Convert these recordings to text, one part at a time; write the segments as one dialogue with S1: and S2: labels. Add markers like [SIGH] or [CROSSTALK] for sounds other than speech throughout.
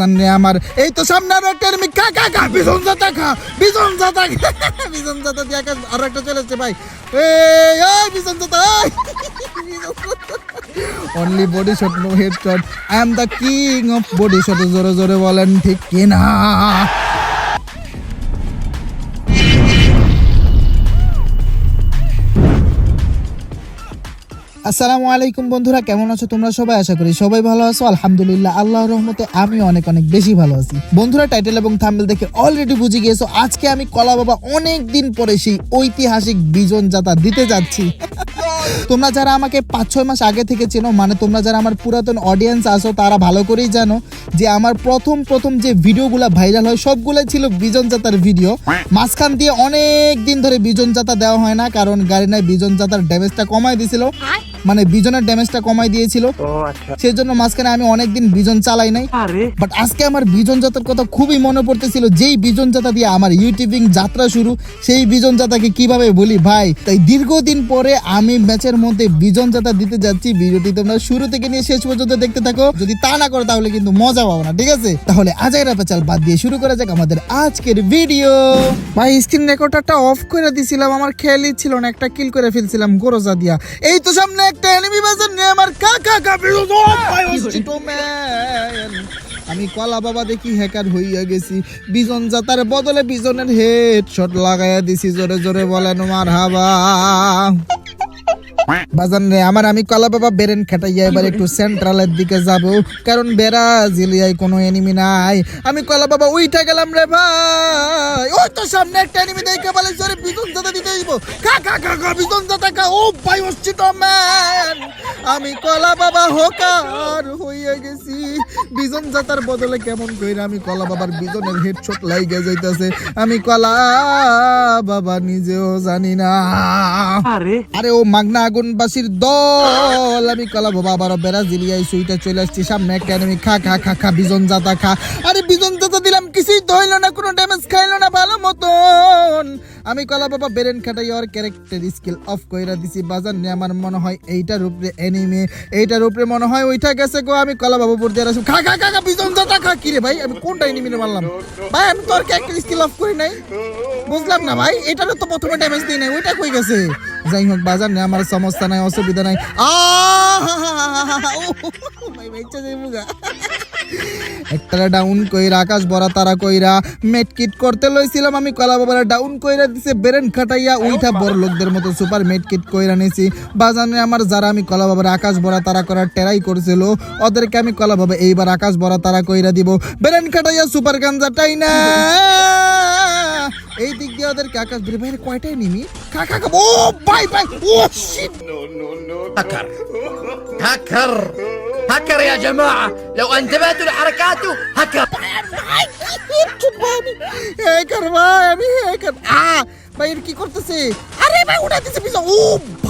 S1: জানলে আমার। এই তো সামনে আরও একটা এনিমি কা খা কা বিজন জাতা খা, বিজন জাতা বিজন জাতা দিয়ে আকাশ আরও একটা চলেছে ভাই। এই এই, বিজন জাতা only body shot no head shot I am the king of body shot জোরে জোরে বলেন, ঠিক কিনা? আসসালামু আলাইকুম বন্ধুরা, কেমন আছো তোমরা সবাই? আশা করি সবাই ভালো আছো। আলহামদুলিল্লাহ, আল্লাহর রহমতে আমি অনেক অনেক বেশি ভালো আছি। বন্ধুরা টাইটেল এবং থাম্বনেল দেখে অলরেডি বুঝে গিয়েছো, আজকে আমি কলা বাবা অনেক দিন পরে সেই ঐতিহাসিক বিজন যাতা দিতে যাচ্ছি। তোমরা যারা আমাকে পাঁচ ছয় মাস আগে থেকে চেনো মানে তোমরা যারা আমার পুরাতন অডিয়েন্স আসো তারা ভালো করেই জানো যে আমার প্রথম প্রথম যে ভিডিওগুলো ভাইরাল হয় সবগুলো ছিল বিজন যাত্রার ভিডিও মাঝখান দিয়ে অনেক দিন ধরে বিজন যাতা দেওয়া হয় না, কারণ গাড়ি নাই, বিজন যাত্রার ড্যামেজটা কমাই দিয়েছিল মানে বিজনের ড্যামেজটা কমাই দিয়েছিল।
S2: আচ্ছা।
S1: সেই জন্য মাঝখানে আমি অনেকদিন বিজন চালাই নাই। বাট আজকে আমার বিজন যাত্রার কথা খুবই মনে পড়তেছিল যেই বিজন যাত্রা দিয়ে আমার ইউটিউবিং যাত্রা শুরু সেই বিজন যাত্রাকে কীভাবে বলি ভাই তাই দীর্ঘদিন পরে আমি ম্যাচের মধ্যে বিজন যাত্রা দিতে যাচ্ছি। ভিডিওটি তোমরা শুরু থেকে নিয়ে শেষ পর্যন্ত দেখতে থাকো। যদি তা না করো তাহলে কিন্তু মজা পাবো না ঠিক আছে? তাহলে আজাইরা পেচাল বাদ দিয়ে শুরু করা যাক আমাদের আজকের ভিডিও ভাই স্ক্রিন রেকর্ডারটা অফ করে দিছিলাম আমার খেয়ালই ছিল না একটা কিল করে ফেলছিলাম গোরজা দিয়া। এই তো সামনে! একটা এনিমি বাজার নিয়ে আমার কাকা আমি কলা বাবা দেখি হ্যাকার হইয়া গেছি। বিজন যা তার বদলে বিজনের হেড শট লাগাইয়া দিছি জোরে জোরে বলেন মার হাবা বাজান রে আমার আমি কলা বাবা বেরেন খেটাইয়া এবার একটু সেন্ট্রালের দিকে যাব। কারণ ব্রাজিলিয়ায় কোনো এনিমি নাই। আমি কলা বাবা গেলাম রে ভাই। ওই তো সামনে একটা এনিমি দেখে বলে বিজন জাতা দিতে দিব কা কা কা কা বিজন জাতা কা ও ভাই অশ্চিত ম্যান আমি কলা বাবা হোকার হইয়া গেছি। বিজন জাতার বদলে কেমন কইরা আমি কলা বাবার বিজনের হেডশট লাইগে যাইতাছে। আমি কলা বাবা নিজেও জানি না।
S2: আরে।
S1: আরে ও মাগনা আগুনবাসীর দল। আমি কলা বাবা বেড়া জিলিয়াই সুইটা চলে আসছি। সামনে একটা খা খা খা খা, বিজন জাতা খা। আরে বিজন জাতা দিলাম, কিছুই তো হইল না, কোনো ড্যামেজ খাইলো না, ভালো মতন। আমি কলা বাবা বেরেন খাটাই ওর ক্যারেক্টার স্কিল অফ কইরা দিছি বাজার নিয়ে আমার মনে হয় এইটার উপরে এনিমে এইটার উপরে মনে হয় ওইটা গেছে গো আমি কলা বাবা পড়তে আসি খা খা খা বিজন জাতা খা কি রে ভাই আমি কোনটা এনিমিনে মারলাম ভাই আমি তোর ক্যারেক্টার স্কিল অফ করি নাই বুঝলাম না ভাই এটারও তো প্রথমে ড্যামেজ দিই নাই ওইটা কই গেছে যাই হোক বাজার নেই আমার সমস্যা নাই অসুবিধা নাই একটা ডাউন কইরা, আকাশ ভরা তারা কইরা মেটকিট করতে লইছিলাম আমি, কলা বাবারা ডাউন কইরা দিছে, বেরেন খাটাইয়া উইঠা বড় লোকদের মতো সুপার মেটকিট কইরা নিছি। বাজানে আমার যারা আমি কলা বাবার আকাশ ভরা তারা করার টেরাই করছিল, ওদেরকে আমি কলা বাবা এইবার আকাশ ভরা তারা কইরা দিব। বেরেন খাটাইয়া সুপার গাঞ্জা টাই না এই দিক দিয়ে ওদেরকে আকাশ ধরে বাইরে কয়টাই নিমি কাকা কাকা ও বাই বাই ও শিট
S3: هكر هكر هكر يا جماعة لو انتبهتوا لحركاته هكر
S1: হ্যাকার ভাই আমি হ্যাকার আ ভাই এটা কি করতেছে আরে ভাই উড়া দিছে পিছন ও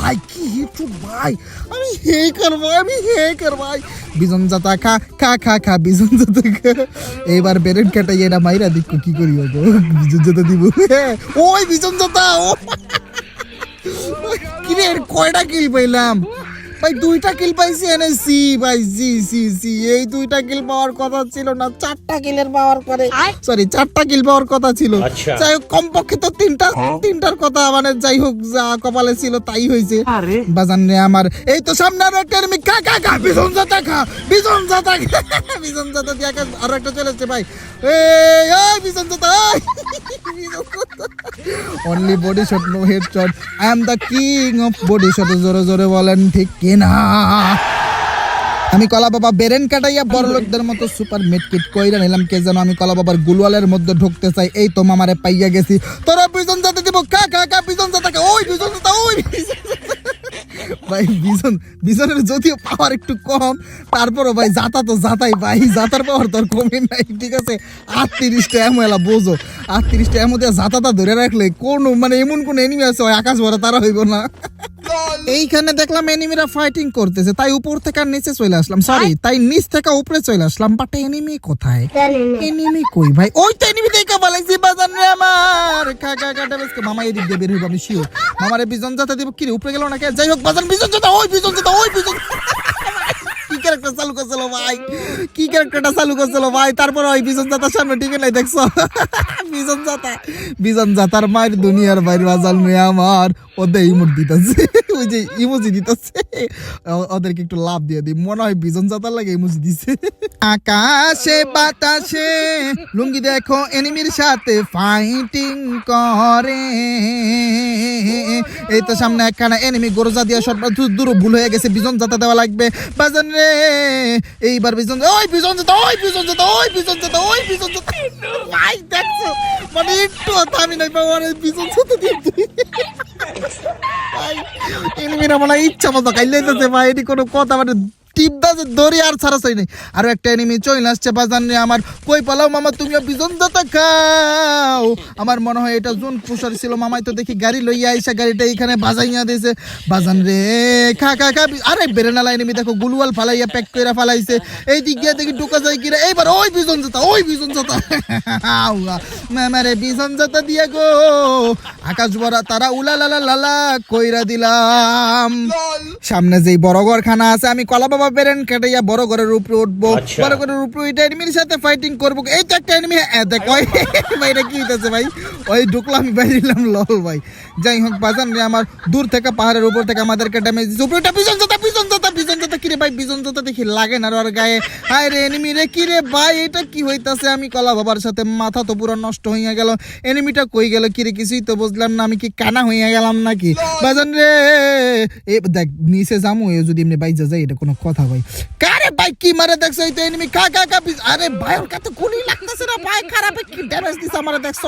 S1: ভাই, কি হিটু ভাই? আমি হে করব আমি হে ভাই। বিজন জাতা খা খা খা খা, বিজন জাতা খা। এবার বেরেন কাটাই এটা মাইরা দিক, কি করি গো বিজন জাতা দিব? ওই বিজন জাতা, ও। কি রে কয়টা কিল পাইলাম? ভাই দুইটা কিল পাইছি এনে সি ভাই সি সি সি এই দুইটা কিল পাওয়ার কথা ছিল না চারটা কিলের পাওয়ার পরে। সরি চারটা কিল পাওয়ার কথা ছিল। যাই হোক কমপক্ষে তো তিনটা তিনটার কথা মানে যাই হোক যা কপালে ছিল তাই হয়েছে।
S2: আরে।
S1: বাজান রে আমার এই তো সামনে আরও একটা enemy। খা খা খা বিজন জাতা খা বিজন জাতা। বিজন জাতা দিয়ে আকাশ আরও একটা চলেছে ভাই। এই এই বিজন জাতা only body shot no head shot I am the king of body shot জোরে জোরে বলেন ঠিক কিনা আমি কলা বাবা বেরেন কাটাইয়া বড় লোকদের মতো সুপার মেডকিট কইরা নিলাম, কে যেন আমি কলা বাবার গুলওয়ালের মধ্যে ঢুকতে চাই, এই তো মামারে পাইয়া গেছি। তোরা বিজন জাতে দিব কা কা কা বিজন জাতা কা ওই বিজন জাতা, ওই ভাই, বিজন, বিজনের যদিও পাওয়ার একটু কম, তারপরও ভাই, জাতা তো জাতাই, ভাই, জাতার পাওয়ার তোর কমে নাই, ঠিক আছে? আটত্রিশটা এমন এলা, বোঝো। আটত্রিশটা এমন দিয়ে জাতাটা ধরে রাখলে কোন মানে এমন কোন এনিমি আছে আকাশ ভরা তারা হইব না। এইখানে দেখলাম এনিমিরা ফাইটিং করতেছে তাই উপর থেকে আর নিচে চলে আসলাম। সরি তাই নিচ থেকে উপরে চলে আসলাম বাট এনিমি কোথায়? এনিমি কই ভাই? ওই তো এনিমি দেখে বলেছি বাজান রে আমার। কাকা কাটা বেসকে মামা এদিক দিয়ে বের হইব আমি শিওর মামারে বিজন যাতে দিব কি উপরে গেল না কে যাই হোক বাজান বিজন যাতে ওই বিজন যাতে ওই বিজন কি ক্যারেক্টার চালু করছিল ভাই? কি ক্যারেক্টারটা চালু করছিল ভাই? তারপর ওই বিজন জাতার সামনে টিকে নাই, দেখছ? [LAUGHS] বিজন জাতা। বিজন জাতার মায়ের দুনিয়ার বাইরে বাজাল মেয়ে আমার। ওদের দিতেছে। [LAUGHS] ওই যে দিতেছে। ওদেরকে একটু লাভ দিয়ে দিই। মনে হয় বিজন জাতার লাগে দিছে। [LAUGHS] আকাশে, বাতাসে, লুঙ্গি দেখো এনিমির সাথে ফাইটিং করে। এই তো সামনে একখানা এনিমি গরজা দিয়া শট দূর ভুল হয়ে গেছে। বিজন জাতা দেওয়া লাগবে। বাজান রে এইবার বিজন ওই বিজন তো, ওই বিজন তো, ওই বিজন তো, ওই বিজন জাতা ভাই, দেখছ? মানে একটু থামি নাই, বাবা বিজন তো দিয়ে তুই ভাই, এনিমিরা মনে ইচ্ছা মতো খাইলাইতেছে ভাই, এটি কোনো কথা মানে টিপ দাজে দড়ি আর ছাড়া চাই নাই। আরও একটা এনিমি চলে আসছে বাজান রে আমার। কই পালাও মামা তুমিও বিজন দাতা খাও। আমার মনে হয় এটা জোন পুষার ছিল। মামাই তো দেখি গাড়ি লইয়া আইসা গাড়িটা এখানে বাজাইয়া দিয়েছে বাজান রে খা খা খা আরে বেরেনালা এনিমি দেখো গুলুয়াল ফালাইয়া প্যাক কইরা ফালাইছে। এই দিক গিয়া দেখি ঢোকা যায় কিরা। এইবার ওই বিজন জাতা ওই বিজন জাতা মামারে বিজন জাতা দিয়া গো। আকাশ ভরা তারা উলা লালা লালা কইরা দিলাম। সামনে যেই বড় ঘরখানা আছে আমি কলা বাবা বেরেন কাটাইয়া বড় ঘরের উপরে উঠবো বড় ঘরের উপরে ওইটা এনিমির সাথে ফাইটিং করব। এই তো একটা এনিমি দেখ ওই ভাই এটা কি হইতেছে ভাই? ওই ঢুকলাম বাইরিলাম লল ভাই। যাই হোক বাজান রে আমার দূর থেকে পাহাড়ের উপর থেকে আমাদেরকে ড্যামেজ দিচ্ছে উপরে পিছন পিছন পিছন কিরে ভাই? যেতা দেখি লাগে না আর গায়ে। হায় রে এনিমি রে কিরে ভাই? এটা কি হইতাছে? আমি কলা বাবার সাথে মাথা তো পুরো নষ্ট হইয়া গেল। এনিমিটা কই গেল কিরে কিছুই তো বুঝলাম না, আমি কি কানা হইয়া গেলাম নাকি? বাজান রে, এ দেখ, নিচে যামু যদি এমনি বাইজা যায়, এটা কোনো কথা ভাই। ভাই, কি মারে দেখছ? এই তো এনিমি কা কা কা আরে ভাই, ওর কাছে গুলি লাগতেছে না, ভাই। খারাপে কি ড্যামেজ দিছে আমার দেখছ?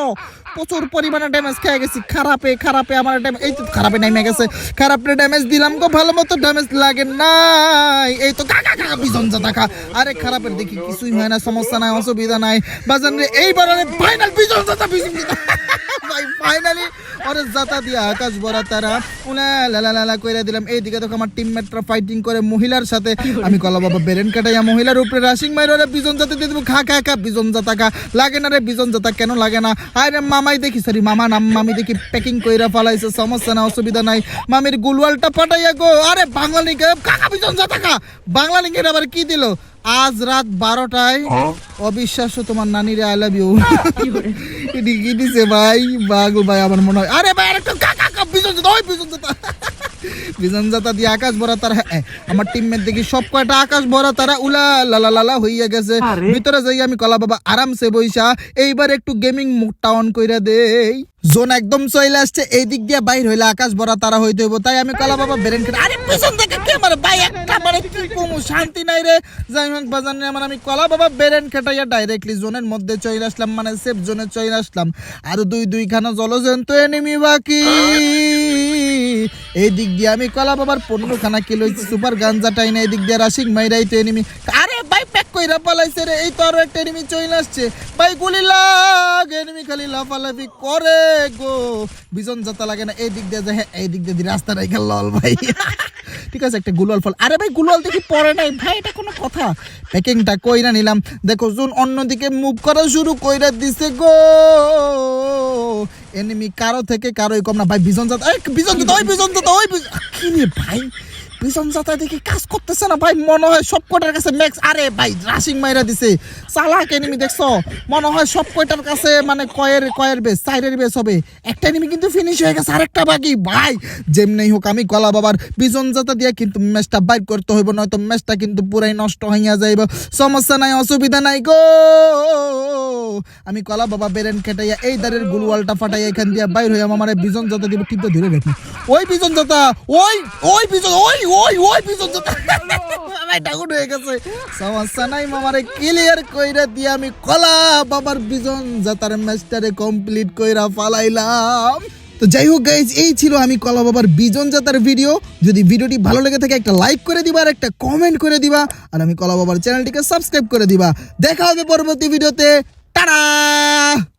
S1: প্রচুর পরিমাণে ড্যামেজ খেয়ে গেছি। খারাপে খারাপে আমার ড্যামেজ এই তো খারাপে নেমে গেছে। খারাপে ড্যামেজ দিলাম গো, ভালো মতো ড্যামেজ লাগে নাই। এই তো কাকা কাকা বিজন যা টাকা আরে খারাপের দেখি কিছুই হয় না, সমস্যা নাই, অসুবিধা নাই। বাজান এইবার ফাইনাল বিজন যাতা বিজন ভাই ফাইনালি ওরে জাতা দিয়া আকাশ তারা। লালা কইরা দিলাম এইদিকে আমার টিমমেটরা ফাইটিং করে মহিলার সাথে। আমি কলা বাবা বেরেন কাটাইয়া মহিলার উপরে রাশিং মাইর ওরে বিজন জাতে দিয়ে দেবো। খা খা খা বিজন জাতা খা। লাগে না রে বিজন জাতা কেন লাগে না? আরে মামাই দেখি সরি মামা নাম মামি দেখি প্যাকিং কইরা ফালাইছে সমস্যা না অসুবিধা নাই। মামির গুলওয়ালটা ফাটাইয়া গো। আরে বাংলা লিঙ্কে কাকা বিজন জাতা খা। বাংলা লিঙ্কের আবার কি দিল? আজ রাত বারোটায় অবিশ্বাস্য তোমার নানিরে আই লাভ ইউ কি দিছে ভাই? বাগু ভাই আমার মনে হয় আরে ভাই একটু কাকা কাকা বিজন জাতা ওই বিজন জাতা। বিজন জাতা দিয়ে আকাশ ভরা তারা হ্যাঁ, আমার টিমমেট দেখি সব কয়টা আকাশ ভরা তারা উলা লালা লালা হইয়া গেছে। ভিতরে যাই আমি কলা বাবা আরামসে বইসা এইবার একটু গেমিং মুডটা অন কইরা দেই। জোন একদম চলে আসছে এই দিক দিয়ে বাইর হইলে আকাশ ভরা তারা হইতে হইব। তাই আমি কলা বাবা বেরেন আরে পিছন থেকে কে আমার ভাই একটা মানে কি কমু শান্তি নাই রে। যাই হোক বাজার নিয়ে আমার আমি কলা বাবা বেরেন খেটাইয়া ডাইরেক্টলি জোনের মধ্যে চলে আসলাম মানে সেফ জোনে চলে আসলাম। আর দুই দুইখানা জলজন্ত এনিমি বাকি। এই দিক দিয়ে আমি কলা বাবার পনেরোখানা কিলো সুপার গাঞ্জা টাইনা এই দিক দিয়ে রাশিং মাইরাই তো এনিমি আরে ভাই প্যাক কইরা পালাইছে রে, এই তো আরও একটা এনিমি চলে আসছে। ভাই, গুলি লাগ এনিমি খালি লাফালাফি করে গো। বিজন যাতা লাগে না, এই দিক দিয়ে যায় এই দিক দিয়ে রাস্তা রেখে লল ভাই। [LAUGHS] ঠিক আছে, একটা গুলাল ফল। আরে ভাই গুলাল দেখি পরে নাই। ভাই, এটা কোনো কথা। প্যাকিংটা কইরা নিলাম। দেখো, জুন অন্যদিকে মুভ করা শুরু কইরা দিছে গো। এনিমি কারও থেকে কারোই কম না। ভাই, বিজন জাতা বিজন ওই বিজন ওই কি রে ভাই? বিজন জাতা দেখি কাজ করতেছে না ভাই। মনে হয় সব কয়টার কাছে ম্যাক্স আরে ভাই রাশিং মাইরা দিছে। চালাক এনিমি দেখছ? মনে হয় সব কয়টার কাছে মানে কয়ের কয়ের বেস সাইডের বেস হবে। একটা এনিমি কিন্তু ফিনিশ হয়ে গেছে, আরেকটা বাকি। ভাই যেমনি হোক, আমি কলা বাবার বিজন জাতা দিয়ে কিন্তু ম্যাচটা বাইর করতে হইব, নয়তো ম্যাচটা কিন্তু পুরাই নষ্ট হইয়া যাইব। সমস্যা নাই, অসুবিধা নাই গো। আমি কলা বাবা বেরেন কেটাইয়া এই দারের গুলওয়ালটা ফাটাইয়া এখান দিয়ে বাইর হইয়া আমার বিজন জাতা দিব টিপতে ধরে রাখি ওই বিজন জাতা, ওই ওই বিজন, ওই ওই ওই বিজন জাতা। আমার ডাউন হয়ে গেছে। সমস্যা নাই মামারে ক্লিয়ার কইরা দিয়ে আমি কলা বাবার বিজন জাতার ম্যাচটারে কমপ্লিট কইরা ফালাইলাম। তো যাই হোক গাইজ এই ছিল আমি কলা বাবার বিজন জাতার ভিডিও যদি ভিডিওটি ভালো লেগে থাকে, একটা লাইক করে দিবা আর একটা কমেন্ট করে দিবা। আর আমি কলা বাবার চ্যানেলটিকে সাবস্ক্রাইব করে দিবা। দেখা হবে পরবর্তী ভিডিওতে 따라!